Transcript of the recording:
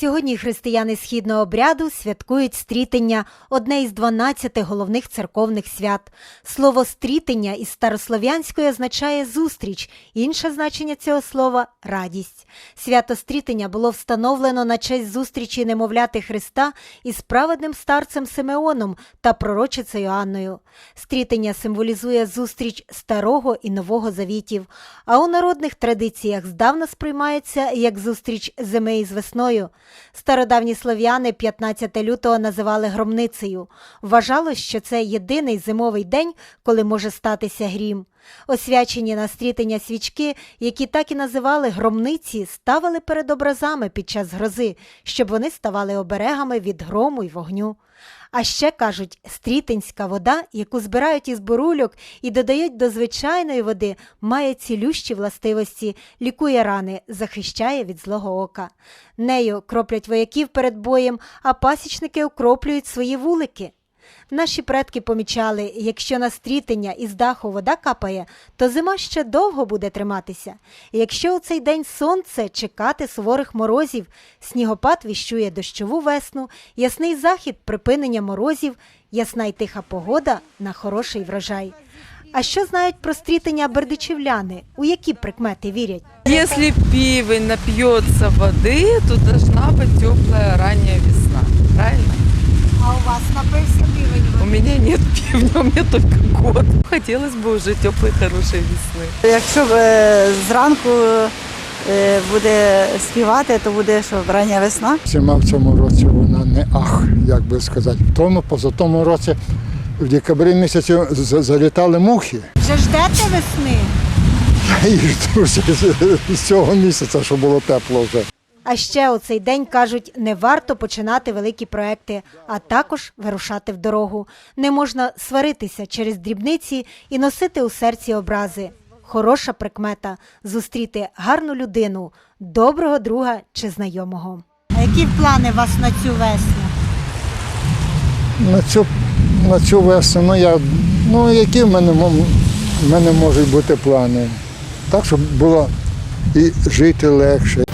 Сьогодні християни східного обряду святкують стрітення, одне із 12 головних церковних свят. Слово стрітення із старослов'янської означає зустріч, інше значення цього слова радість. Свято стрітення було встановлено на честь зустрічі немовляти Христа із праведним старцем Симеоном та пророчицею Анною. Стрітення символізує зустріч старого і нового завітів, а у народних традиціях здавна сприймається як зустріч зими із весною. Стародавні слов'яни 15 лютого називали громницею. Вважалось, що це єдиний зимовий день, коли може статися грім. Освячені на стрітення свічки, які так і називали громниці, ставили перед образами під час грози, щоб вони ставали оберегами від грому й вогню. А ще кажуть, стрітинська вода, яку збирають із бурульок і додають до звичайної води, має цілющі властивості, лікує рани, захищає від злого ока. Нею кроплять вояків перед боєм, а пасічники окроплюють свої вулики. Наші предки помічали, якщо на стрітення із даху вода капає, то зима ще довго буде триматися. Якщо у цей день сонце чекати суворих морозів, снігопад віщує дощову весну, ясний захід припинення морозів, ясна й тиха погода на хороший врожай. А що знають про стрітення бердичівляни? У які прикмети вірять? Если пивень напьется воды, то должна быть теплая ранняя весна. Правильно? А у вас напився півень? У меня нет пивня, у меня только год. Хотелось бы уже теплой, хорошей весны. Якщо е, зранку е, буде співати, то буде що рання весна. Зима в цьому році вона не ах, як би сказати. В тому, позатому році в декабрі місяці за- залітали мухи. Вже ждете весни? Я їх дуже з- з цього місяця, що було тепло вже. А ще у цей день кажуть, не варто починати великі проекти, а також вирушати в дорогу. Не можна сваритися через дрібниці і носити у серці образи. Хороша прикмета зустріти гарну людину, доброго друга чи знайомого. А які плани у вас на цю весну? На цю, на цю весну, ну, я, ну які в мене, в мене можуть бути плани? Так, щоб було і жити легше.